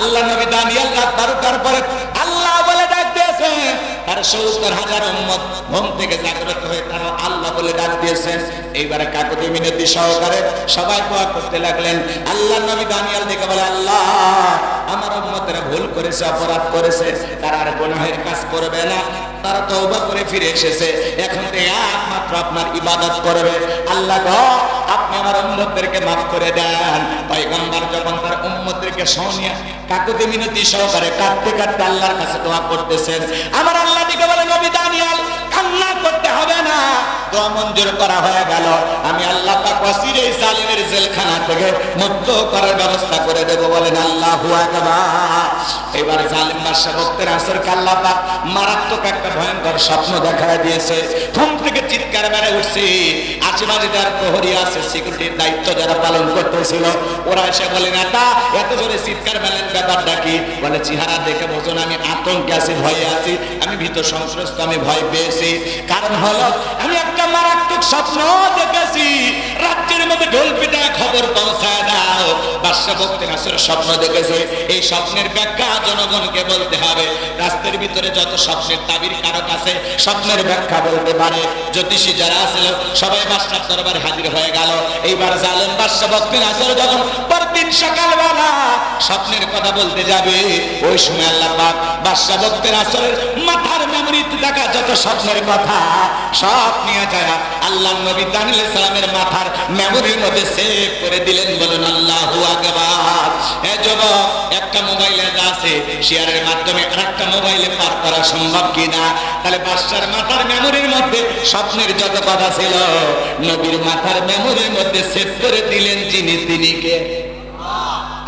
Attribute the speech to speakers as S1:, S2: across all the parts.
S1: আল্লাহ নবী দানিয়াল রাত বারোটার পরে আল্লাহ বলে ডাক দিয়েছে। তার সত্তর হাজার উম্মত ঘুম থেকে জাগ্রত হয়ে তারা আল্লাহ বলে ডাক দিয়েছেন এইবারে কাকুতি মিনতি সহকারে সবাই দোয়া করতে লাগলেন। আল্লাহ নবী দানিয়াল দেখে বলে, আল্লাহ আমার উম্মতেরা ভুল করেছে, অপরাধ করেছে, তারা আর গুনাহের কাজ করবে না, তারা তওবা করে ফিরে এসেছে। এখন থেকে একমাত্র আপনার ইবাদত করবে। আল্লাহ গো, আপনি আমার উম্মতদেরকে মাফ করে দেন। পয়গম্বর যখন তার উম্মতদেরকে সহনিয়া কাকুতি মিনতি সহকারে কাঁদতে কাঁদতে আল্লাহর কাছে দোয়া করতেছেন। আমার আল্লাহ দিকে বলে, নবী দানিয়াল, কান্না দোয়া মঞ্জুর করা হয়ে গেল। আমি আল্লাহ জালিমের জেলখানা থেকে মুক্ত করার ব্যবস্থা করে দেব বলেন আল্লাহ এবার জালিম বাদশা ভক্তের আসর কাল্লা পাক মারাত্মক একটা ভয়ঙ্কর স্বপ্ন দেখা দিয়েছে। ঘুম থেকে চিৎকার মেরে উঠছে। আশেপাশে প্রহরী আছে সিকিউরিটির দায়িত্ব যারা পালন করতেছিল, ওরা এসে বলে, নেতা, এত জোরে চিৎকার মেলেন, ব্যাপারটা কি? বলে, চেহারা দেখে বোঝুন, আমি আতঙ্কে আছি, ভয়ে আছি, আমি ভীত সংশ্লিষ্ট আমি ভয় পেয়েছি। কারণ হলো, আমি একটা মারাত্মক স্বপ্ন দেখেছি। রাজ্যের মধ্যে ঢোল পিটায় খবর পৌঁছায় দাও। বাদশা ভক্তের আসলে স্বপ্ন দেখেছে। এই স্বপ্নের ব্যাখ্যা জনগণকে বলতে হবে। রাস্তার ভিতরে যত স্বপ্নের তাবির কারক আছে, স্বপ্নের ব্যাখ্যা বলতে পারে। জ্যোতিষী যারা আছিল সবাই বাদশার দরবারে হাজির হয়ে গেল। এইবার জালেম বাদশা ভক্তের আসলে যখন পরদিন সকালবেলা স্বপ্নের কথা বলতে যাবে, ওই সময় আল্লাহ পাক বাদশা ভক্তের মাথার মেমরিতে দেখা যত স্বপ্নের কথা, সব নিয়ে যায় আল্লাহ নবী দানিল সালামের মাথার মেমোরির মধ্যে সেভ করে দিলেন বলুন আল্লাহু একটা মোবাইলে আছে, শেয়ারের মাধ্যমে আরেকটা মোবাইলে পার করা সম্ভব কিনা? তাহলে বাদশার মাথার মেমোরির মধ্যে স্বপ্নের যত কথা ছিল, নবীর মাথার মেমোরির মধ্যে সেভ করে দিলেন যিনি তিনি কে?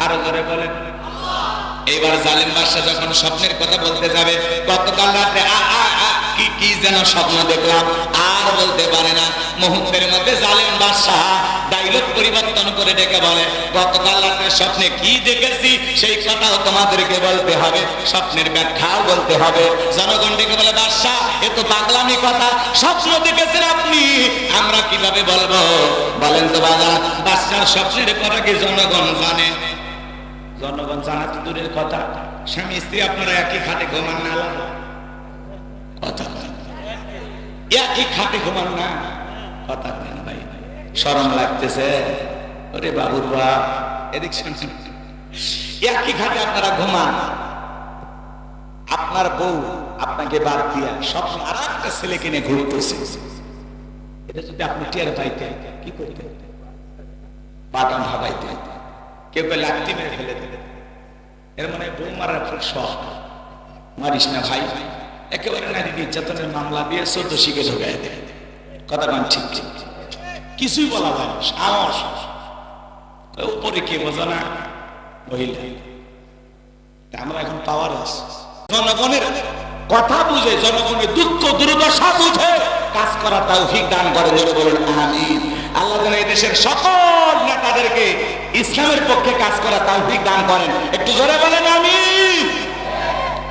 S1: আরও ধরে বলেন। এইবার জালিম বাদশা যখন স্বপ্নের কথা বলতে যাবে, গতকাল রাতে আ আ কি যেন স্বপ্ন দেখলাম, আর বলতে পারে না। মুহূর্তের মধ্যে জালিম বাদশা ডাইলগ পরিবর্তন করে ডেকে বলে, গতকাল রাতে স্বপ্নে কি দেখেছি, সেই কথাও তোমাদেরকে বলতে হবে, স্বপ্নের ব্যাখ্যাও বলতে হবে। জনগণ ডেকে বলে, বাদশাহ, এ তো পাগলামি কথা, স্বপ্ন দেখেছেন আপনি, আমরা কীভাবে বলব? বলেন তো বাবা বাদশার স্বপ্নের কথা কি জনগণ জানে। জনগণ জানা তো দূরের কথা, স্বামী স্ত্রী আপনারা একই খাটে ঘুমান না আলাদা। কথা। একই খাটে ঘুমান না? কথা বলেন ভাই। শরম লাগতেছে। ওরে বাবুর বা এদিক। একই খাটে আপনারা ঘুমান? আপনার বউ আপনাকে বাদ দিয়া স্বপ্ন আর একটা ছেলে কিনে ঘুরতেছে। এটা যদি আপনি টের পাইতেন, কি করতেন? বাদাম ভাবাইতেন। কেউ কেউ লাগতে মেরে ফেলে দিলেন এর মানে বউ মারার খুব শখ। মারিস না ভাই ভাই। একেবারে নারী নির্যাতনের মামলা দিয়ে চোদ্দ শিখে ঢোকাই দেয়। কথা মান ঠিক ঠিক কিছুই বলা না, সাহস। উপরে কে বোঝো না? মহিলা। আমরা এখন পাওয়ার আছে জনগণের কথা বুঝে, জনগণের দুঃখ, দুর্দশা বুঝে কাজ করা তৌফিক দান করে, জোরে বলুন, আমিন। আল্লাহ এই দেশের সকল নেতাদেরকে ইসলামের পক্ষে কাজ করা তৌফিক দান করেন। একটু জোরে বলেন, আমিন।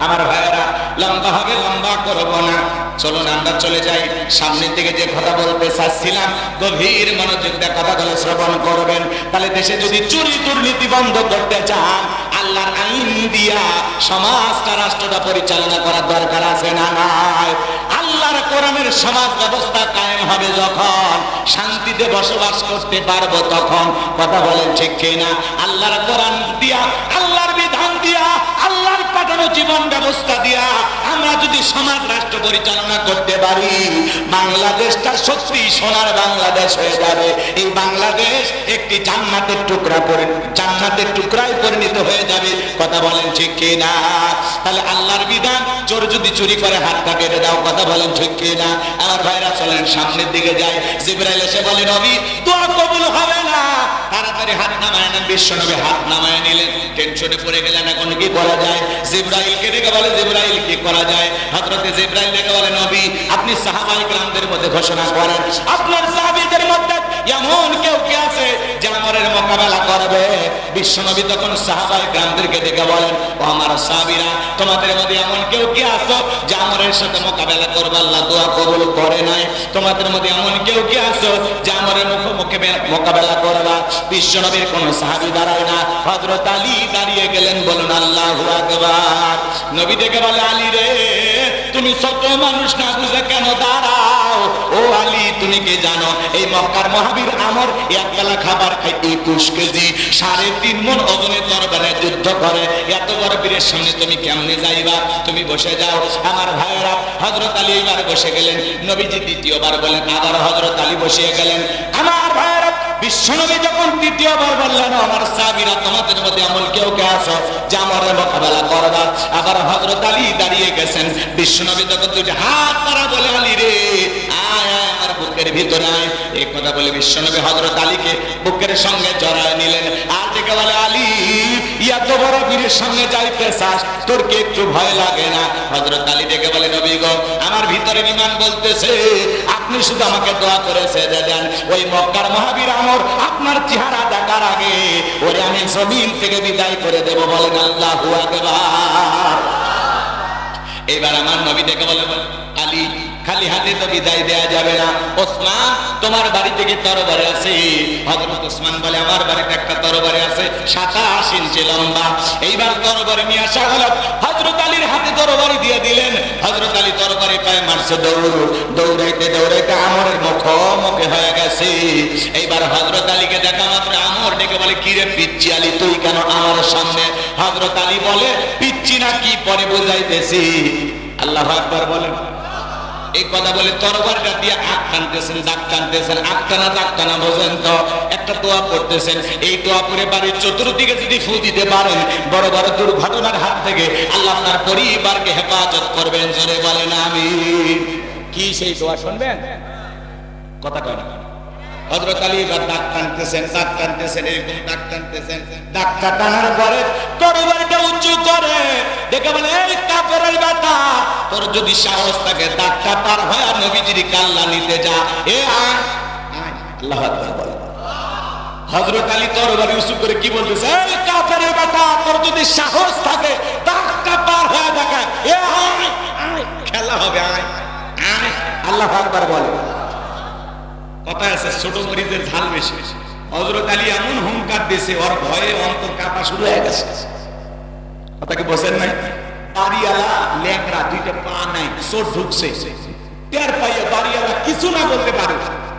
S1: আমার ভাইয়েরা, লম্বা হবে, লম্বা করব না। চলুন আমরা চলে যাই। সামনের দিকে যে কথা বলতে চাচ্ছিলাম, গভীর মনোযোগ দিয়ে কথাগুলো শ্রবণ করবেন। তাহলে দেশে যদি চুরি, দুর্নীতি বন্ধ করতে চান, আল্লাহর আইন দিয়া সমাজটা, রাষ্ট্রটা পরিচালনা করার দরকার আছে না নাই? আল্লাহর কোরআনের সমাজ ব্যবস্থা কায়েম হবে যখন শান্তিতে বসবাস করতে পারব তখন। কথা বলেন ঠিক কিনা? আল্লাহর কোরআন দিয়া, আল্লাহর বিধান দিয়া, আল্লাহর পাঠানো জীবন ব্যবস্থা দিয়া আমরা যদি সমাজ রাষ্ট্র পরিচালনা করতে পারি, বাংলাদেশটা সত্যি সোনার বাংলাদেশ হয়ে যাবে। এই বাংলাদেশ একটি জান্নাতের টুকরা পরে, জান্নাতের টুকরায় পরিণত হয়ে যাবে। কথা বলেন ঠিক কি না তাহলে আল্লাহর বিধান, চোর যদি চুরি করে, হাতটা কেটে দাও। কথা বলেন ঠিক কি না? আমার ভাইরা চলেন, সামনের দিকে যায় জিব্রাইল এসে বলে, নবী, দোয়া কবুল হবে না। তাড়াতাড়ি হাত নামায় নেন বিশ্ব নবী হাত নামায় নিলেন। টেনশনে পড়ে গেলেন, এখন কি করা যায়? জিব্রাইল কে ডেকে বলে, জিব্রাইল, কি করা যায়? হযরতে জিব্রাইল ডেকে বলে, নবী, আপনি সাহাবায়ে কেরামদের মধ্যে ঘোষণা করেন। আপনার সাহাবীদের মধ্যে এমন কেউ কে আছে জামরের মোকাবেলা করবে? বিশ্বনবী তখন সাহাবাই গ্রামদেরকে দেখে বলেন, ও আমার সাহাবীরা, তোমাদের মধ্যে এমন কেউ কে আছো জামরের সাথে মোকাবেলা করবে? আল্লাহ দোয়া কবুল করে নাই। তোমাদের মধ্যে এমন কেউ কে আছো জামরের মুখোমুখি মোকাবেলা করবা? বিশ্বনবীর কোন সাহাবী দাঁড়ায় না। হযরত আলী দাঁড়িয়ে গেলেন বলুন আল্লাহু আকবার। নবী দেখে বলে, আলী রে তুমি ছোট মানুষ না বুঝে কেন? দাঁড়াও। ও আলী, তুমি কি জানো? এই মক্কার মহাবীর আমর এক বেলা খাবার খাই একুশ কেজি। সাড়ে তিন মন ওজনের তরবারে যুদ্ধ করে। এত বড় বীরের সামনে তুমি কেমনে যাইবা? তুমি বসে যাও। আমার ভাইয়েরা হজরত আলী এবার বসে গেলেন। নবীজি দ্বিতীয়বার বলেন, আবার হজরত আলী বসিয়ে গেলেন। আমার বিশ্বনবী যখন তৃতীয়বার বললেন আমার সাবিরা তোমাদের মধ্যে এমন কেউ কে আছো যে আমার মোকাবেলা করবা? আবার হজরত আলী দাঁড়িয়ে গেছেন। বিশ্বনবী যখন দুটি হাত তারা বলে, আলী রে, আয় আয়, আমার বুকের ভিতরে আয়। এই কথা বলে বিশ্বনবী হজরত আলীকে বুকের সঙ্গে জড়ায় নিলেন। আর দেখে বলে, আলী এত বড় বীরের সঙ্গে যাইতে তোর কি একটু ভয় লাগে না? হজরত আলী দেখে বলে, নবী গো, আমার ভিতরে বিমান বলতেছে, আপনি শুধু আমাকে দোয়া করে ছেড়ে দেন। ওই মক্কার মহাবীর আমর আপনার চেহারা দেখার আগে, ওরে আমি জমিন থেকে বিদায় করে দেব বলেন আল্লাহু আকবার। এবার আমার নবী দেখে বলে, আলী খালি হাতে তো বিদায় দেয়া যাবে না। ওসমান, তোমার বাড়ি থেকে তরবারি আছে হজরত ওসমান বলে, আমার বাড়িতে একটা তরবারি আছে, সাতাশ ইঞ্চি লম্বা। এইবার তরবারি নিয়ে আসা হলো। হজরত আলীর হাতে তরবারি দিয়ে দিলেন। হজরত আলী তরবারি পায়ে মারছে, দৌড়, দৌড়াইতে দৌড়াইতে আমরের মুখোমুখি হয়ে গেছে। এইবার হজরত আলীকে দেখা মাত্র আমর ডেকে বলে কি রে পিচ্ছি আলী, তুই কেন আমার সামনে? হজরত আলী বলে পিচ্ছি না, কি পরে বুঝাইতেছি? আল্লাহ আকবার বলেন। এই কথা বলে তরবার দিয়ে আগ টানতেছেন দাগ টানতেছেন আগ টানা দাগ টানা বোঝেন তো একটা দোয়া করতেছেন। এই দোয়া করে বাড়ির চতুর্দিকে যদি ফু দিতে পারেন বড় বড় দুর্ঘটনার হাত থেকে আল্লাহ আপনার পরিবারকে হেফাজত করবেন। জোরে বলেন আমি কি সেই দোয়া শুনবেন? কথা কয় না। হযরত আলী এবার দাগ টানতেছেন দাগ টানতেছেন, এরকম টানতেছেন। টানার পরে উঁচু করে দেখে বলে, এই কাফেরের বেটা তোর যদি সাহস থাকে দাগটা পার হয় আর নবীজির কাল্লা নিতে যা। এ আয় আল্লাহু আকবার বলে। হযরত আলী তরবারি উঁচু করে কি বলতেছে, এই কাফেরের বেটা তোর যদি সাহস থাকে দাগটা পার হয়ে দেখা এ আয়, খেলা হবে, আয় আয়, আল্লাহু আকবার বলে। কথা আছে, ছোট মরিচের ঝাল বেশি। হজরত আলী এমন হুঙ্কার দিয়েছে, ওর ভয়ে অন্তর কাঁপা শুরু হয়ে গেছে। কথা কি বসেন নাই? বাড়িওয়ালা ল্যাংরা দুইটা পা নাই চোট ঢুকছে। টের পাইয়া বাড়িওয়ালা কিছু না বলতে পারে,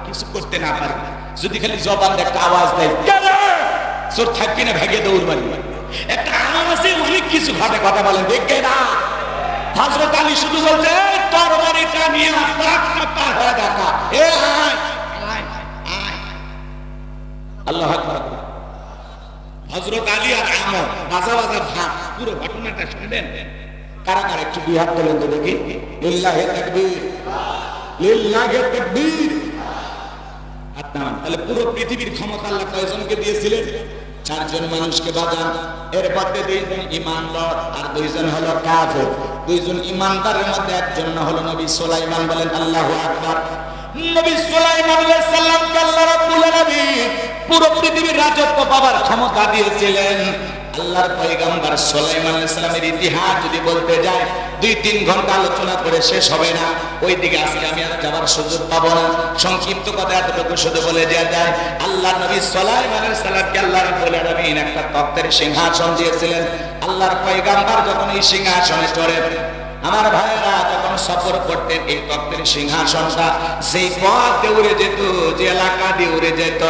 S1: কিছু করতে না পারে। যদি খালি জবান একটা আওয়াজ দেয়? চোর থাকবি না ভেগে দৌড় মারি। একটা আওয়াজে অনেক কিছু ঘটে, কথা বলেন দেখে না? হজরত আলী শুধু বলছে, "এই তরবারিটা নিয়ে পার হয়ে দেখা। এ আয় আল্লাহ হজরত আলী আর আমর বাজা বাজা ভাব পুরো ঘটনাটা শুনবেন কারা কারা একটু দুই হাত তো দেখি। লিল্লাহে তাকবীর। লিল্লাহে তাকবীর। তাহলে পুরো পৃথিবীর ক্ষমতা আল্লাহ কয়জনকে দিয়েছিলেন? চারজন মানুষকে বাজান এর মধ্যে দুইজন ইমানদার আর দুইজন হলো কাফের। দুইজন ইমানদারের মধ্যে একজন হলো নবী সুলাইমান বলেন আল্লাহু আকবার। নবী সুলাইমান আলাইহিস সালামকে আল্লাহ রাব্বুল আলামিন পুরো পৃথিবীর রাজত্ব পাবার ক্ষমতা দিয়েছিলেন। আল্লাহর পয়গম্বর সুলাইমান আলাইহিস সালামের ইতিহাস যদি বলতে যায়, দুই তিন ঘণ্টা আলোচনা করে শেষ হবে না। ওই দিকে আজকে আমি আর যাবার সুযোগ পাবো না। সংক্ষিপ্ত কথা এতটুকু শুধু বলে দেওয়া যায়, আল্লাহ নবী সুলাইমান আলাইহিস সালামকে আল্লাহ আলামিন একটা তক্তের সিংহাসন দিয়েছিলেন। আল্লাহর পয়গম্বর যখন এই সিংহাসনে চড়েন আমার ভাইয়েরা যখন সফর করতেন এই তক্তের সিংহাসনটা সেই পথ দিয়ে উড়ে যেত, যে এলাকা দিয়ে উড়ে যেত,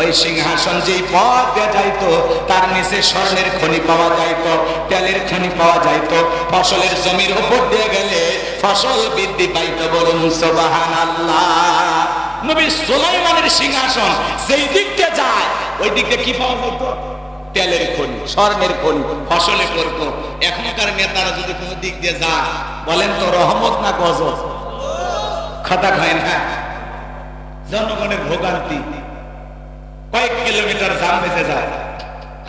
S1: ওই সিংহাসন যেই পথ দিয়ে যাইতো, তার নিচে স্বর্ণের খনি পাওয়া যাইতো, তেলের খনি পাওয়া যাইতো, ফসলের জমির উপর দিয়ে গেলে ফসল বৃদ্ধি পাইতো বলুন সোবাহান আল্লাহ নবী সুলাইমানের সিংহাসন সেই দিকটা যায়, ওই দিকটা কি পাওয়া যেত তেলের খনি স্বর্ণের খনি ফসলে করব এখনকার নেতারা যদি কোনো দিক দিয়ে যায়, বলেন তো রহমত না গজব? খাতা খায় না। জনগণের ভোগান্তি। কয়েক কিলোমিটার জাম বেঁচে যায়।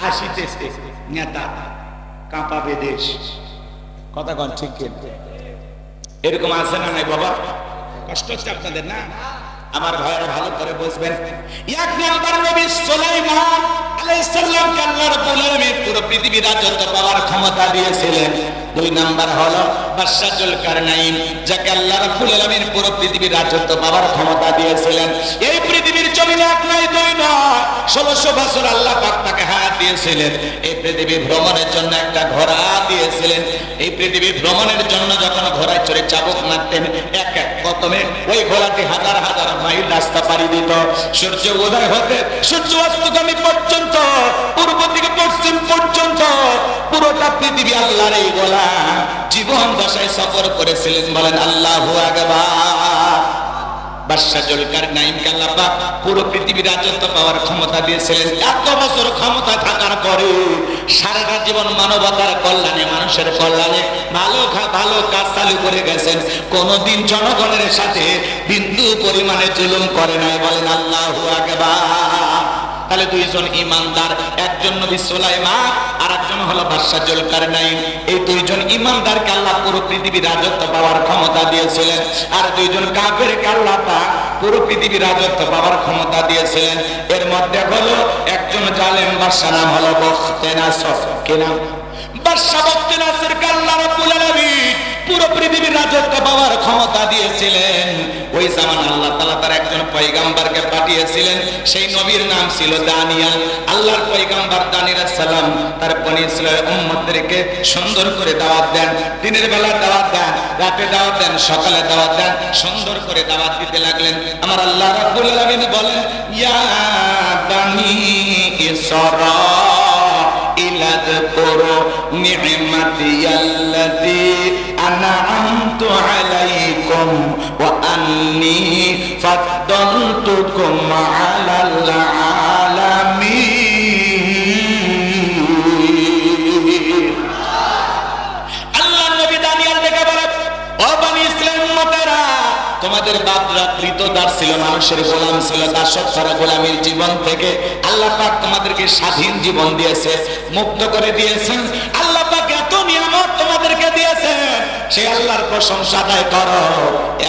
S1: আসিতেছে নেতা কাঁপাবে দেশ। কথা কন, ঠিক এরকম আছে না নাই বাবা? কষ্ট হচ্ছে আপনাদের না? আমার ভাইয়েরা ভালো করে বুঝবেন। এক নাম্বার নবী সুলাইমান আলাইহিস সালামকে আল্লাহ রাব্বুল আলামিন পুরো পৃথিবী রাজত্ব পাওয়ার ক্ষমতা দিয়েছিলেন। দুই নাম্বার হলো, বাদশাহুল কারনাইন, যাকে আল্লাহ রাব্বুল আলামিন পুরো পৃথিবীর রাজত্ব পাওয়ার ক্ষমতা দিয়েছিলেন। এই পৃথিবীর জমিনে এক নয় দুই নয় ষোলোশো বছর আল্লাহ পাক তাকে হায়াত দিয়েছিলেন। এই পৃথিবী ভ্রমণের জন্য একটা ঘোড়া দিয়েছিলেন। এই পৃথিবী ভ্রমণের জন্য যখন ঘোড়ায় চড়ে চাবুক মারতেন, এক এক কতমে ওই ঘোড়াটি হাজার হাজার মাইল রাস্তা পাড়ি দিত। সূর্য উদয় হতে সূর্য অস্তগামী পর্যন্ত, পূর্ব থেকে পশ্চিম পর্যন্ত, পুরোটা পৃথিবী আল্লাহর এই গোলা জীবন দশায় সফর করেছিলেন বলেন আল্লাহ মানুষের ভালো ভালো কাজ চালু করে গেছেন। কোনোদিন জনগণের সাথে বিন্দু পরিমাণে জুলুম করে নাই বলেন আল্লাহু আকবার। তাহলে দুইজন ইমানদার, একজন নবী সুলাইমান আর একজন হলো বাদশাহ জুলকারনাইন। এই দুইজন ইমানদারকে আল্লাহ পুরো পৃথিবীর রাজত্ব পাওয়ার ক্ষমতা দিয়েছিলেন। আর দুইজন কাফেরকে আল্লাহ পাক পুরো পৃথিবীর রাজত্ব পাওয়ার ক্ষমতা দিয়েছিলেন। এর মধ্যে হলো একজন জালেম বাদশাহ নাম হলো বখতেনাসর। কি নাম? বাদশাহ বখতেনাসর কে আল্লাহ রাব্বুল আলামিন পুরো পৃথিবীর রাজত্ব পাওয়ার ক্ষমতা দিয়েছিলেন। ওই জামান আল্লাহ তালা তার একজন পয়গাম্বারকে পাঠিয়েছিলেন। সেই নবীর নাম ছিল দানিয়াল। আল্লাহর পয়গাম্বার দানিয়াল সালাম তার পনিসের উম্মতদেরকে সুন্দর করে দাওয়াত দেন। দিনের বেলা দাওয়াত দেন, রাতে দাওয়াত দেন, সকালে দাওয়াত দেন, সুন্দর করে দাওয়াত দিতে লাগলেন। আমার আল্লাহ রাব্বুল আলামিন বলেন, ইয়া দানি ইসরা ইলাদ করো নিমাতিয়াল্লাতী أنعمت عليكم وأني فضلتكم على العالمين আল্লাহ নবী দানিয়াল ডেকে বলে ও বনি ইসলাম উম্মতেরা তোমাদের বাপরা কৃতদার ছিল মানুষের গোলাম ছিল দাসত্ব করা গোলামীর জীবন থেকে আল্লাহ পাক তোমাদেরকে স্বাধীন জীবন দিয়েছে মুক্ত করে দিয়েছেন আল্লাহ পাক এত নিয়ামত তোমাদেরকে দিয়েছেন সেই আল্লাহর প্রশংসা আদায় করো।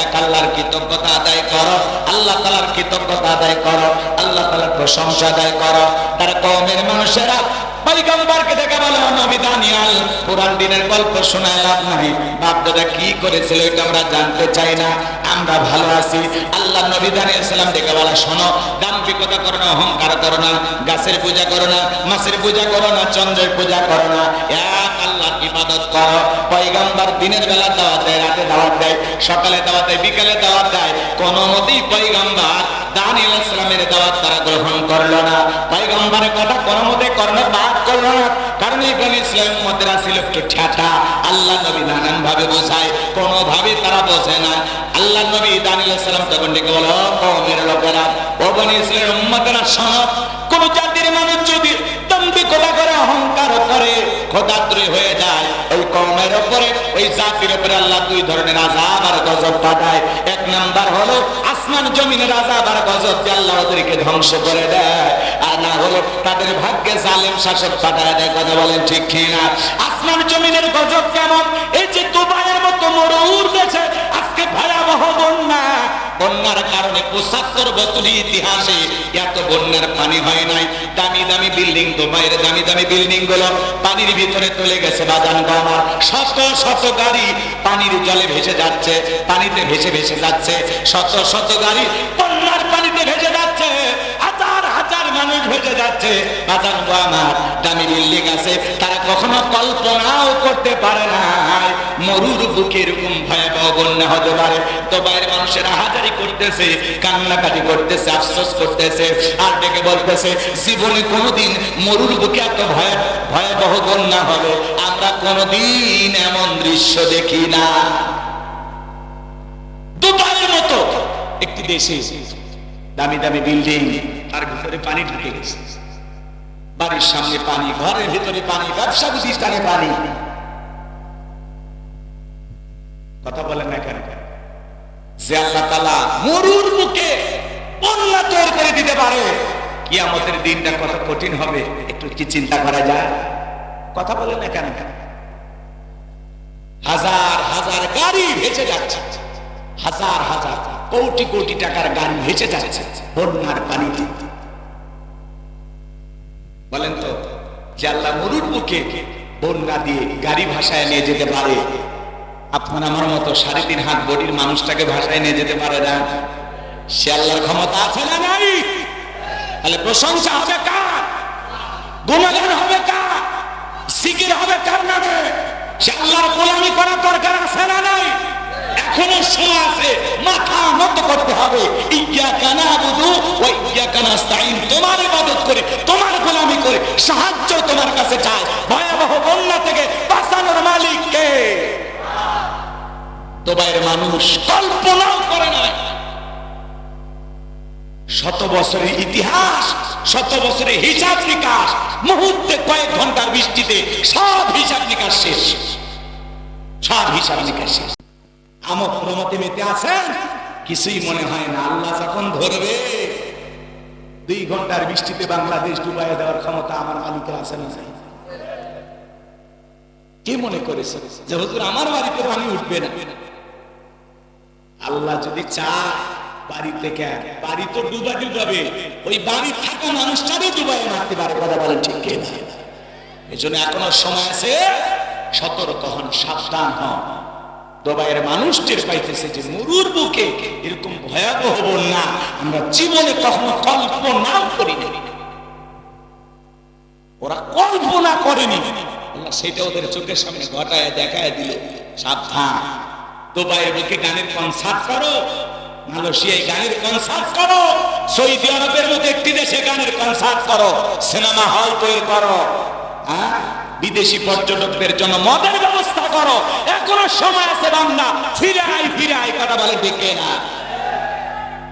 S1: এক আল্লাহর কৃতজ্ঞতা আদায় করো। আল্লাহ তালার কৃতজ্ঞতা আদায় করো। আল্লাহ তালার প্রশংসা আদায় করো। তার কমের মানুষেরা নবী দানিয়াল দিনের গল্প শোনায় লাভ নাই। বাপ দাদা কি করেছিল এটা আমরা জানতে চাই না। আমরা ভালো আছি। আল্লাহ নবী দানিয়াল সালাম বলে, শোনো করো না, অহংকার করো না, গাছের পূজা করো না, মাছের পূজা করো না, চন্দ্রের পূজা করো না। এক আল্লাহর ইবাদত করো। পয়গম্বর দিনের বেলা দাওয়াত দেয়, রাতে দাওয়াত দেয়, সকালে দাওয়াত দেয়, বিকালে দাওয়াত দেয়। কোন মতেই পয়গম্বর দানিয়াল সালামের দাওয়াত করল না। পয়গম্বরের কথা কোনো মতে বাদ করল না। কারণ এই বনি ইসলাম মতেরা ছিল একটু ঠেটা। আল্লাহ নবী নানান ভাবে বোঝায়। কোনো ভাবে তারা বোঝে না। আল্লাহ নবী দানিয়াল সালাম তখন ডেকে বলো কমের লোকেরা, ও বনি সনদ কোন জাতির মানুষ যদি দম্ভিকতা করে, অহংকার করে খোদাত্রী হয়ে যায়। ওই কমের উপরে, ওই জাতির উপরে আল্লাহ দুই ধরনের আজাব আর গজব পাঠায়। এক নাম্বার হলো, আসমান জমিনের আজাব আর গজব দিয়ে আল্লাহ ওদেরকে ধ্বংস করে দেয়। আর না হলো, তাদের ভাগ্যে জালেম শাসক পাঠায় দেয়, কথা বলেন ঠিক কিনা? আসমান জমিনের গজব কেমন? এই যে দুবাইয়ের মতো মরুর দেশে আজকে ভয়াবহ বন্যা। বন্যার কারণে পঁচাত্তর বছর ইতিহাসে এত বন্যার পানি হয় নাই। দামি দামি বিল্ডিং দুবাইয়ের দামি দামি বিল্ডিংগুলো পানির ভিতরে চলে গেছে বাজান আমার শত শত গাড়ি পানির জলে ভেসে যাচ্ছে, পানিতে ভেসে ভেসে যাচ্ছে। শত শত গাড়ি বন্যার পানিতে ভেসে যাচ্ছে। মানুষ ভেসে যাচ্ছে। বাজান আমার, দামি বিল্ডিং আছে, তারা কখনো কল্পনাও করতে পারে না। মরুর বুকে এরকম ভয়াবহ বন্যা হতে পারে। তো বাইরের মানুষেরা হাজারি করতেছে, কান্নাকাটি করতেছে, আফসোস করতেছে, আর ডেকে বলতেছে, জীবনে কোনোদিন মরুর বুকে এত ভয়, ভয়াবহ বন্যা হবে। আমরা কোনোদিন এমন দৃশ্য দেখি না। দুবাইয়ের মতো একটি দেশে দামি দামি বিল্ডিং তার ভিতরে পানি ঢুকে গেছে। বাড়ির সামনে পানি, ঘরের ভিতরে পানি, ব্যবসা প্রতিষ্ঠানে পানি। কথা বলেন না কেন? যে আল্লাহ তালা মরুর মুখে বন্যা তৈরি করে দিতে পারে, কিয়ামতের দিনটা কত কঠিন হবে, একটু কি চিন্তা করা যায়? কথা বলেন না কেন? হাজার হাজার গাড়ি ভেসে যাচ্ছে, হাজার হাজার। কোটি কোটি টাকার গাড়ি ভেসে যাচ্ছে বন্যার পানিতে। বলেন তো আল্লাহ মরুর বুকে বন্যা দিয়ে গাড়ি ভাষায় নিয়ে যেতে পারে, আপনার আমার মতো সাড়ে তিন হাত বডির মানুষটাকে ভাষায় নিয়ে যেতে পারে না? সে আল্লাহর ক্ষমতা আছে না নাই? তাহলে প্রশংসা হবে কার? গুণগান হবে কার? সিকির হবে কার নামে? সে আল্লাহর গোলামি করার দরকার আছে না নাই? এখনও সময় আছে, মাথা নত করতে হবে। ইয়া কানা বুধু ও ইয়া কানা স্তাইন তোমার ইবাদত করে, তোমার গোলামি করে, সাহায্য তোমার কাছে চায়। ভয়াবহ বন্যা থেকে বাঁচানোর মালিক কে? দুবাইয়ের মানুষ কল্পনাও করে না শত বছরের ইতিহাস, শত বছরের হিসাব নিকাশ, মুহূর্তে কয়েক ঘণ্টার বৃষ্টিতে সব হিসাব নিকাশ শেষ। সব হিসাব নিকাশ শেষ। আমোদ প্রমতে মেতে আছেন? কিছুই মনে হয় না। আল্লাহ যখন ধরবে, দুই ঘণ্টার বৃষ্টিতে বাংলাদেশ ডুবাইয়ে দেওয়ার ক্ষমতা আমার মালিকের আছে না? কে মনে করেছে যে, হুজুর, আমার বাড়িতে পানি উঠবে না? আল্লাহ যদি চায়, বাড়ি থেকে বাড়ি তো ডুবা ডুবাবে। ওই বাড়ি থাকা মানুষটারও ডুবাই মারতে পারে, কথা বলেন ঠিক কে এই জন্য এখনও সময় আছে, সতর্ক হন, সাবধান হন। দুবাইয়ের মানুষ টের পাইতেছে যে মরুর বুকে এরকম ভয়াবহ বন্যা আমরা জীবনে কখনো কল্পনাও করিনি। ওরা কল্পনা করেনি। আল্লাহ সেটা ওদের চোখের সামনে ঘটায়, দেখায় দিল। সাবধান। দুবাইয়ের বুকে গানের কনসার্ট করো। মালয়েশিয়ায় গানের কনসার্ট করো। সৌদি আরবের মতো একটি দেশে গানের কনসার্ট করো। সিনেমা হল তৈরি করো। হ্যাঁ? বিদেশি পর্যটকদের জন্য মদের ব্যবস্থা করো। এখনও সময় আছে বাংলা ফিরে আয় ফিরে আয় কথা বলে দেখে না।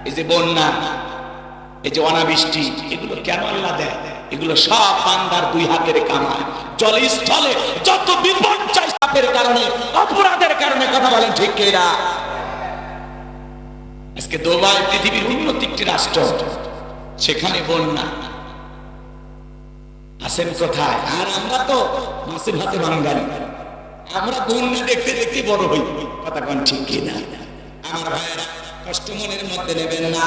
S1: এই যে বন্যা, এই যে অনাবৃষ্টি, এগুলো কেন আল্লাহ দেয়? এগুলো সব বান্দার দুই হাতের কামায়। জলে স্থলে যত বিপর্যয় সাপের কারণে, অপরাধের কারণে, কথা বলেন ঠিক এরা আজকে দুবাই পৃথিবীর উন্নত একটি রাষ্ট্র, সেখানে বন্যা। আছেন কোথায়? আর আমরা তো মাসে ভাতে বাঙালি। আমরা বন্যা দেখতে দেখতে বড় হই। কথা কোন ঠিক কিনা? আমার ভাইয়েরা, কষ্ট মনের মধ্যে নেবেন না।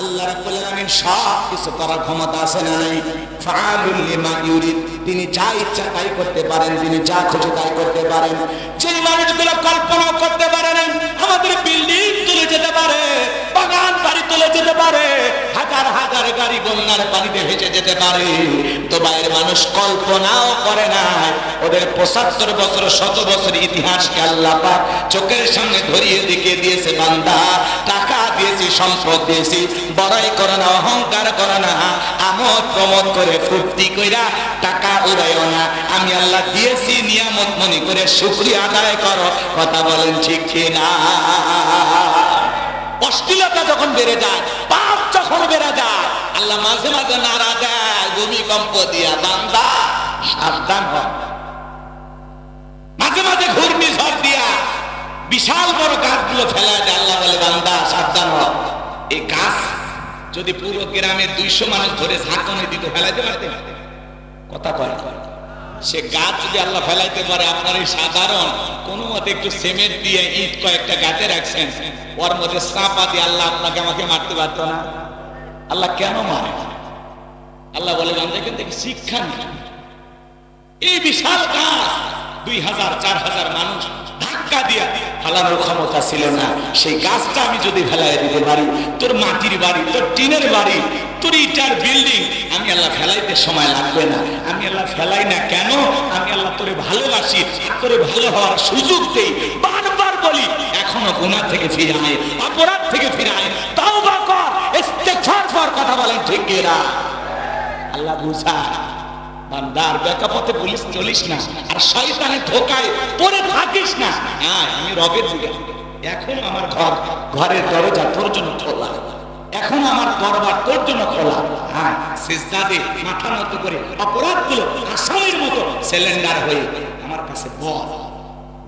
S1: আল্লাহ রাব্বুল আলামিন সব কিছু করার ক্ষমতা আছে না নাই? ফাআলুল লিমা ইউরিদ। তিনি যা ইচ্ছা তাই করতে পারেন, তিনি যা খুশি তাই করতে পারেন। যেই মানুষগুলো কল্পনা করতে পারে না আমাদের বিল্ডিং তুলে যেতে পারে। যেতে পারে। হাজার হাজার গাড়ি বন্যার পানিতে ভেসে যেতে পারে। মানুষ কল্পনাও করে না ওদের পঁচাত্তর বছর, শত বছর আল্লাহ পাক চোখের সামনে ধরিয়ে দিয়েছে বান্দা। টাকা দিয়েছি, সম্পদ দিয়েছি, বড়াই করে না, অহংকার করে না। আমোদ প্রমোদ করে, ফুর্তি কইরা টাকা উড়াইও না। আমি আল্লাহ দিয়েছি নিয়ামত মনে করে শুক্রিয়া আদায় করো। কথা বলেন ঠিক কিনা? অশ্লীলতা যখন বেড়ে যায়, পাপ যখন বেড়ে যায়, আল্লাহ মাঝে মাঝে নাড়া দেয়, ভূমিকম্প দিয়া বান্দা সাবধান হ। মাঝে মাঝে ঘূর্ণি ঘূর্ণিঝড় দিয়া বিশাল বড় গাছগুলো ফেলা দেয়, আল্লাহ বলে, বান্দা সাবধান হ। এই গাছ যদি পুরো গ্রামে দুইশো মানুষ ধরে ঝাঁকনে দিত, ফেলাইতে পারতেন? কথা কয় সে গাছ যদি আল্লাহ ফেলাইতে পারে, আপনার এই সাধারণ, কোনো মতে একটু সিমেন্ট দিয়ে ইট কয়েকটা গাছে রাখছেন, ওর মধ্যে চাপা দিয়ে আল্লাহ আপনাকে আমাকে মারতে পারতো না। আল্লাহ কেন মারে? আল্লাহ বলে এখান থেকে শিক্ষা নেই এই বিশাল গাছ, দুই হাজার, চার হাজার মানুষ ধাক্কা দিয়া ফেলানোর ক্ষমতা ছিল না। সেই গাছটা আমি যদি ফেলাই দিতে পারি, তোর মাটির বাড়ি, তোর টিনের বাড়ি, তোর ইটার বিল্ডিং, আমি আল্লাহ ফেলাইতে সময় লাগবে না। আমি আল্লাহ ফেলাই না কেন? আমি আল্লাহ তোরে ভালোবাসি, তোরে ভালো হওয়ার সুযোগ দেই। বারবার বলি, এখনও গুনাহ থেকে ফিরে আয়, অপরাধ থেকে ফিরে আয়। কর, ইস্তেগফার কর, কথা বলেন ঠিক কিনা? আল্লাহ বুঝা। বান্দার বেকা পুলিশ চলিস না, আর শয়তানের ধোকায় পরে থাকিস না। হ্যাঁ আমি রবের দিকে। এখন আমার ঘর, ঘরের দরজা তোর জন্য খোলা। এখন আমার দরবার তোর জন্য খোলা। হ্যাঁ সিজদাদে মাথা নত করে অপরাধগুলো আসামের মতো সিলিন্ডার হয়ে আমার কাছে বল।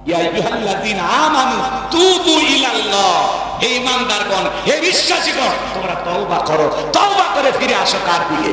S1: ইয়া আইয়ুহাল্লাযীনা আমানু তুবু ইলাল্লাহ। হে ঈমানদারগণ হে বিশ্বাসীগণ, তোমরা তওবা করো। তওবা করে ফিরে আসো কার দিকে?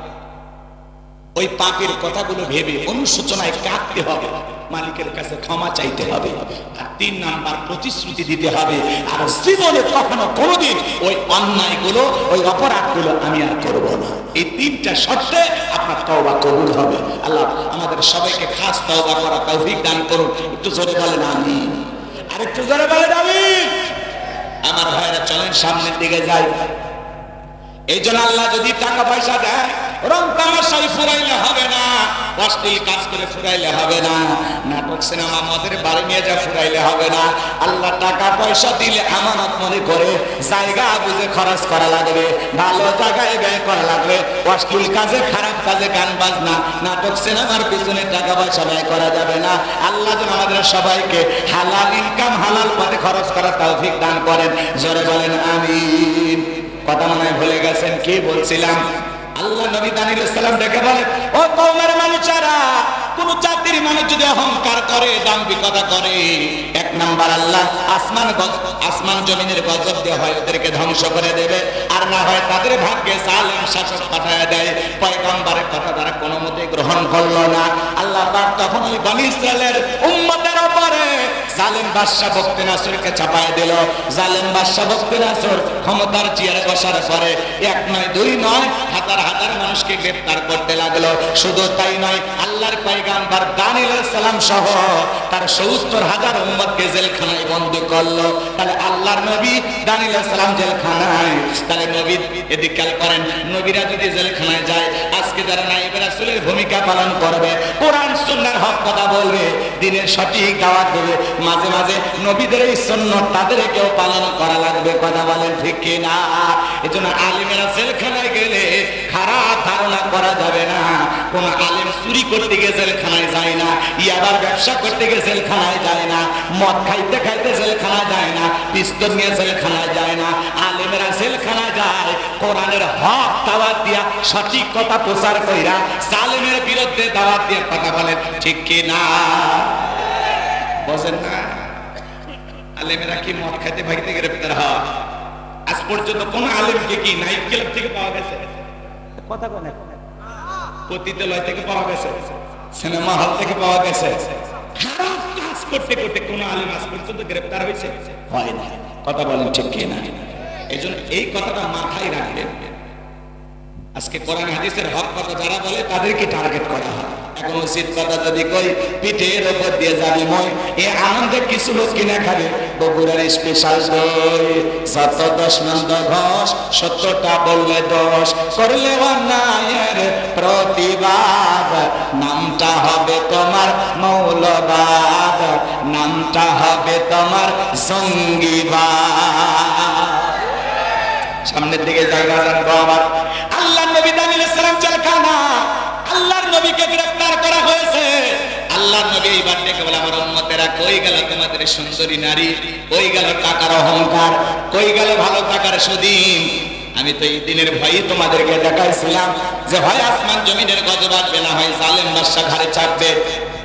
S1: ওই পাপের কথাগুলো ভেবে অনুশোচনায় কাঁদতে হবে। মালিকের কাছে ক্ষমা চাইতে হবে। আর তিন নাম্বার প্রতিশ্রুতি দিতে হবে। আর জীবনে কখনো কোনোদিন ওই অন্যায়গুলো, ওই অপরাধ অপরাধগুলো আমি আর করব না। এই তিনটা শর্তে আপনার তওবা কবুল হবে। আল্লাহ আমাদের সবাইকে খাস তওবা করা তৌফিক দান করুন। একটু জোরে বলেন আমি আর একটু জোরে বলেন আমি আমার ভাইরা চলেন সামনের দিকে যাই। এই জন্য আল্লাহ যদি টাকা পয়সা দেয় রং তামাশাই ফুরাইলে হবে না, অশ্লীল কাজ করে ফুরাইলে হবে না, নাটক, সিনেমা, মদের বাড়ি নিয়ে যা ফুরাইলে হবে না, আল্লাহ টাকা পয়সা দিলে আমানত মনে করে জায়গা বুঝে খরচ করা লাগবে, ভালো জায়গায় ব্যয় করা লাগবে, অশ্লীল কাজে, খারাপ কাজে গান বাজনা, নাটক, সিনেমার পিছনে টাকা পয়সা ব্যয় করা যাবে না, আল্লাহ যেন আমাদের সবাইকে হালাল ইনকাম হালাল পথে খরচ করার তৌফিক দান করেন। জোরে বলেন, আমিন। কথা মনে হয় ভুলে গেছেন, কি বলছিলাম? আল্লাহ নবী দানির সালাম দেখে বলে ও কৌমের মানুষেরা কোন জাতির মানুষ যদি অহংকার করে, দাম্ভিকতা করে, এক নাম্বার আল্লাহ আসমান আসমান জমিনের গজব দিয়ে হয় ওদেরকে ধ্বংস করে দেবে। আর না হয় তাদের ভাগ্যে সালেম শাসক পাঠায় দেয়। পয়গম্বরের কথা তারা কোনো মতে গ্রহণ করল না। আল্লাহ তখন ওই বনি ইসরায়েলের উম্মতের উপরে জালেম বাদশাহ বক্তি নাসরকে চাপায় দিল। জালেম বাদশাহ বক্তি নাসর ক্ষমতার চেয়ারে বসার পরে এক নয়, দুই নয় হাজার হাজার মানুষকে গ্রেফতার করতে লাগল। শুধু তাই নয়, আল্লাহর পয়গাম্বর সালাম সহ তার সত্তর হাজার জেলখানায় বন্দি করল। তাহলে আল্লাহর নবী দানিল সালাম জেলখানায়। তাহলে নবী এদিক খেয়াল করেন, নবীরা যদি জেলখানায় যায়, আজকে যারা রাসূলের ভূমিকা পালন করবে, কোরআন সুন্নাহর হক কথা বলবে, দিনের সঠিক দাওয়াত দেবে, মাঝে মাঝে নবীদের এই সুন্নত তাদেরকেও পালন করা লাগবে, কথা বলেন ঠিক কি না এজন্য আলিমেরা জেলখানায় গেলে খারাপ ধারণা করা যাবে না। কোন আলেম চুরি করতে গিয়ে জেলখানায় যায় না ইয়াবার ব্যবসা করতে গিয়ে জেলখানায় যায় না, মদ খাইতে খাইতে জেলখানায় যায় না, পিস্তল নিয়ে জেলখানায় যায় না। আলেমেরা জেলখানায় যায়, কোরআনের হক দাওয়াত দিয়া সঠিক কথা প্রচার কইরা জালেমের বিরুদ্ধে দাওয়াত দিয়ে কথা বলেন, ঠিক কি না? বোঝেন না? আলেমেরা কি মদ খাইতে ভাইতে গ্রেপ্তার হয়? আজ পর্যন্ত কোন আলেমকে কি নাইট ক্লাব থেকে পাওয়া গেছে? কথা কোন পতিতালয় থেকে পাওয়া গেছে সিনেমা হল থেকে পাওয়া গেছে। খারাপ কাজ করতে করতে কোন আলিম আজ পর্যন্ত গ্রেপ্তার হয়েছে। হয় না। কথা বলেন ঠিক কি না এই জন্য এই কথাটা মাথায় রাখবেন। আজকে কোরআন হাদিসের হক কথা যারা বলে, তাদেরকে টার্গেট করা হয়। এখন উচিত কথা যদি কই পিঠের ওপর দিয়ে যাবে মই এ আনন্দে কিছু লোক কিনা খাবে। বগুড়ার স্পেশাল দই, যত দশ নন্দ ঘোষ সত্যটা বললে দোষ করলে অন্যায়ের প্রতিবাদ, নামটা হবে তোমার মৌলবাদ, নামটা হবে তোমার সঙ্গীবাদ সামনের দিকে জায়গা রাখব আবার নবীকে গ্রেফতার করা হয়েছে। আল্লাহর নবী এইবার ডেকে বলে আমার উম্মতেরা কই গেল তোমাদের সুন্দরী নারী? কই গেল টাকার অহংকার? কই গেল ভালো টাকার সুদিন আমি তো এই দিনের ভয়ে তোমাদেরকে দেখাইছিলাম যে হয় আসমান জমিনের গজব আসবে না হয় জালেম বাদশা ঘাড়ে চাপবে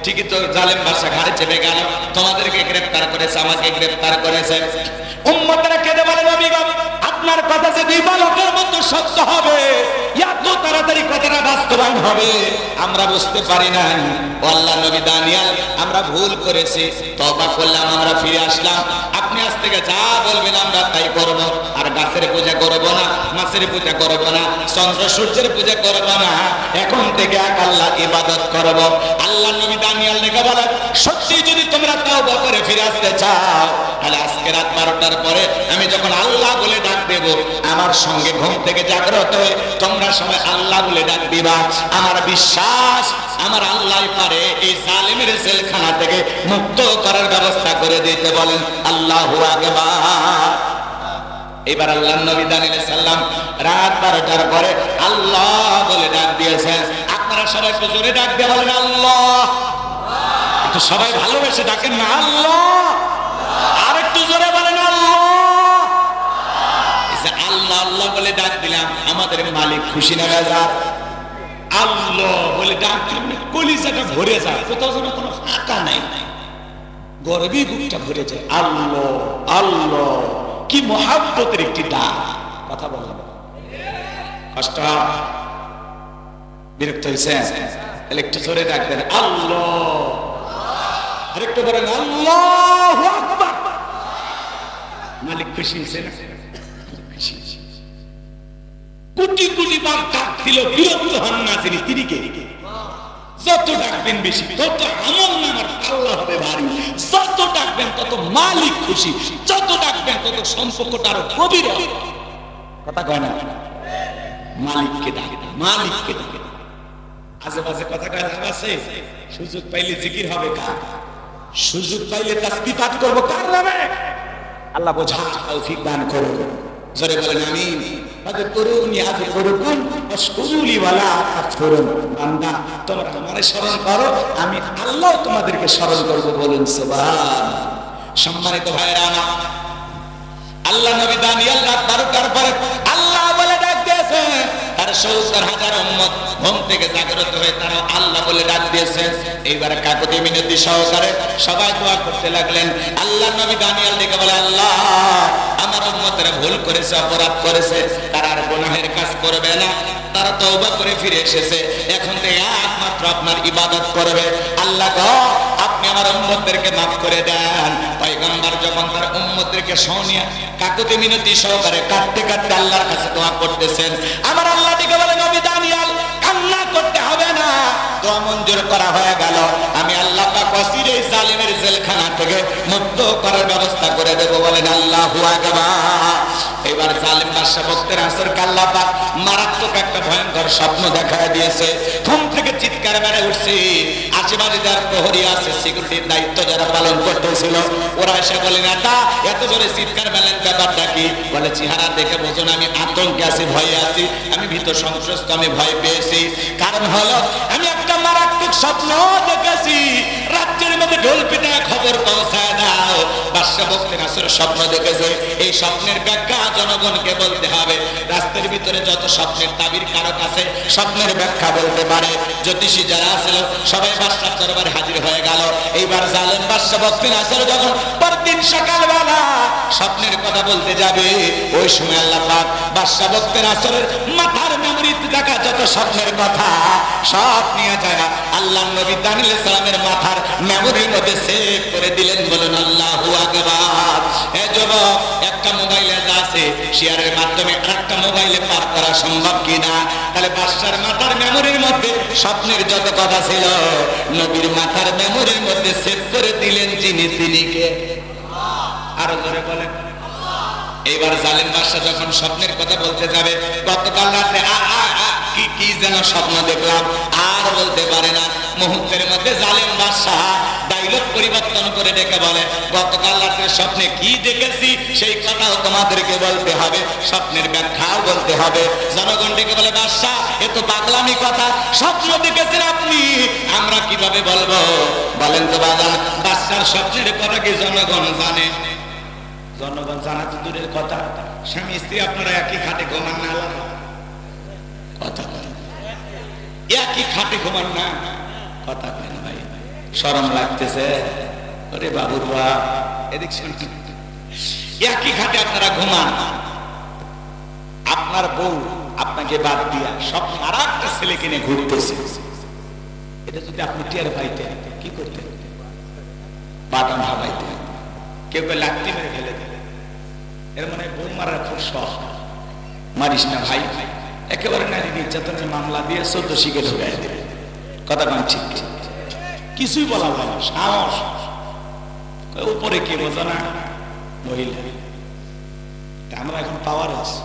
S1: ঠিকই তো জালেম বাদশা ঘাড়ে চেপে গেল। তোমাদেরকে গ্রেফতার করেছে আমাকে গ্রেফতার করেছে। উম্মতেরা কেঁদে বলে নবী গো, আপনার কথা যে বিবালকের মতো সত্য হবে আল্লাহ আপনি আজ থেকে যা বলবেন আমরা তাই আর গাছের পূজা না, মাছের পূজা না, চন্দ্র সূর্যের পূজা করব না, এখন থেকে এক আল্লাহ ইবাদত করব। আল্লাহ নবী দানিয়াল বলে সত্যি যদি তোমরা তওবা করে ফিরে আসতে চাও, তাহলে আজকে রাত বারোটার পরে আমি যখন আল্লাহ বলে ডাক দেব আমার সঙ্গে ঘুম থেকে জাগ্রত হয়ে তোমরা সবাই আল্লাহ বলে ডাক দিবা। আমার বিশ্বাস, আমার আল্লাহ পারে এই জালিমের জেলখানা থেকে মুক্ত করার ব্যবস্থা করে দিতে বলেন। আল্লাহ এবার আল্লাহ নবী দানিল সাল্লাম রাত বারোটার পরে আল্লাহ বলে ডাক দিয়েছেন। আপনারা সবাই একটু জোরে ডাক দিয়ে বলেন, আল্লাহ। সবাই ভালোবেসে ডাকেন না, আল্লাহ আর একটু জোরে বলেন আল্লাহ এই যে আল্লাহ আল্লাহ বলে ডাক দিলাম, আমাদের মালিক খুশি না বেজার? আল্লাহ বলে ডাক দিলে মানে কলিজাটা ভরে যায়, কোথাও যেন কোনো ফাঁকা নাই। গর্বে বুকটা ভরে যায়, আল্লাহ আল্লাহ, কি মহাব্বতের একটি ডাক। কথা বললাম। কষ্ট? বিরক্ত হয়েছে তাহলে একটু জোরে ডাকবেন আল্লাহ। আরেকটু বলেন আল্লাহ মালিক খুশি হয়েছে না। কোটি কোটি বার ডাক দিল, বিরক্ত হন না তিনি তিনি কে? যত ডাকবেন বেশি, তত আমল নামার পাল্লা হবে ভারী। যত ডাকবেন, তত মালিক খুশি। যত ডাকবেন, তত সম্পর্কটা আরও গভীর হবে। কথা কয় না? মালিককে ডাকে মালিককে ডাকে। আশেপাশে কথা কয় লাভ আছে সুযোগ পাইলে জিকির হবে কার? সুযোগ পাইলে তাসবি পাঠ করব কার নামে? আল্লাহ বোঝা তৌফিক দান করো জোরে বলেন, আমিন। আজ করুন আজ করুন অস্কুরুলি ওয়ালা করুন। বান্দা, তোমরা আমারে স্মরণ করো, আমি আল্লাহ তোমাদেরকে স্মরণ করব বলুন, সুবহান। সম্মানিত ভাইরা আমার আল্লাহ নবী দানিয়াল রাত বারোটার পরে আল্লাহ বলে ডাক দিয়েছে আর সত্তর হাজার উম্মত ঘুম থেকে জাগ্রত হয়ে তারা আল্লাহ বলে ডাক দিয়েছে। এইবার কাকতি মিনতি সহকারে সবাই দোয়া করতে লাগলেন। আল্লাহ নবী দানিয়াল ডেকে বলে, আল্লাহ, আমার উম্মতেরা ভুল করেছে, অপরাধ করেছে। তারা আর গুনাহের কাজ করবে না। তারা তওবা করে ফিরে এসেছে। এখন থেকে একমাত্র আপনার ইবাদত করবে। আল্লাহ আপনি আমার উম্মতদেরকে মাফ করে দেন। পয়গম্বর যখন তার উম্মতদেরকে সহনিয়া কাকুতি মিনতি সহকারে কাটতে কাটতে আল্লাহর কাছে দোয়া করতেছেন, আমার আল্লাহ দিকে বলে নবী দানিয়াল কান্না করতে হবে না। দোয়া মঞ্জুর করা হয়ে গেল। মুক্ত করার ব্যবস্থা করে দেব বলেন আল্লাহু এবার জালিম বাদশা ভক্তের আসর কাল্লা পাক মারাত্মক একটা ভয়ঙ্কর স্বপ্ন দেখা দিয়েছে। ঘুম থেকে চিৎকার মেরে উঠছে। আশেপাশে যার প্রহরী আছে সিকিউরিটির দায়িত্ব যারা পালন করতেছিল, ওরা এসে বলে এত জোরে চিৎকার মেলেন ব্যাপারটা কি? বলে, চেহারা দেখে বোঝুন আমি আতঙ্কে আছি, ভয়ে আছি, আমি ভীত সংশ্লিষ্ট, আমি ভয় পেয়েছি। কারণ হলো, আমি একটা মারাত্মক স্বপ্ন দেখেছি। রাজ্যের মধ্যে ঢোল পিটায় খবর পৌঁছায় দাও। স্বপ্ন দেখেছে। এই স্বপ্নের ব্যাখ্যা জনগণকে বলতে হবে। রাস্তার ভিতরে যত স্বপ্নের তাবির কারক আছে, স্বপ্নের ব্যাখ্যা বলতে পারে। জ্যোতিষী যারা আছিল সবাই বাদশার দরবারে হাজির হয়ে গেল। এইবার জালেম বাদশা ভক্তের আসলে যখন পরদিন সকালবেলা কথা বলতে যাবে। ওই সময় আল্লাহ পাক বাদশা ভক্তের আসলের মাথার মেমরিতে দেখা যত স্বপ্নের কথা সব নিয়ে যায় আল্লাহ নবী দানিল সালামের মাথার মেমোরির মধ্যে সেভ করে দিলেন বলেন আল্লাহু আকবার। একটা মোবাইলে আছে শেয়ারের মাধ্যমে আরেকটা মোবাইলে পার করা সম্ভব কিনা তাহলে বাদশার মাথার মেমোরির মধ্যে স্বপ্নের যত কথা ছিল, নবীর মাথার মেমোরির মধ্যে সেভ করে দিলেন যিনি, তিনি কে? আরও জোরে বলেন। এইবার জালিম বাদশা যখন স্বপ্নের কথা বলতে যাবে, গতকাল রাতে আ আ কি কি যেন স্বপ্ন দেখলাম, আর বলতে পারে না। মুহূর্তের মধ্যে জালিম বাদশা ডাইলগ পরিবর্তন করে ডেকে বলে, গতকাল রাতে স্বপ্নে কি দেখেছি? সেই কথাও তোমাদেরকে বলতে হবে, স্বপ্নের ব্যাখ্যাও বলতে হবে। জনগণ ডেকে বলে বাদশা এ তো পাগলামি কথা, স্বপ্ন দেখেছেন আপনি? আমরা কীভাবে বলব? বলেন তো বাজান বাদশার স্বপ্নের কথা কি জনগণ জানে? জনগণ জানা তো দূরের কথা। স্বামী, স্ত্রী আপনারা একই খাটে ঘুমান না। কথা বলেন। একই খাটে ঘুমান না। কথা কেন ভাই। সরম লাগতেছে। ওরে বাবুর বা এদিক একই খাটে আপনারা ঘুমান। আপনার বউ আপনাকে বাদ দিয়া সব আর একটা ছেলে কিনে ঘুরতেছে। এটা যদি আপনি টের পাইতেন, কি করতেন? বাদাম ভাবাইতেন কেউ কেউ লাত্তি মেরে ফেলে দিলে এর মানে বউ মারার খুব শখ। মারিস না ভাই। একেবারে নারী নির্যাতনের মামলা দিয়ে চোদ্দ শিখে ঢুকাই দেবে কথা কান ঠিক কিছুই বলা না, সাহস। উপরে কে বোঝা না, মহিলা। আমরা এখন পাওয়ার আছি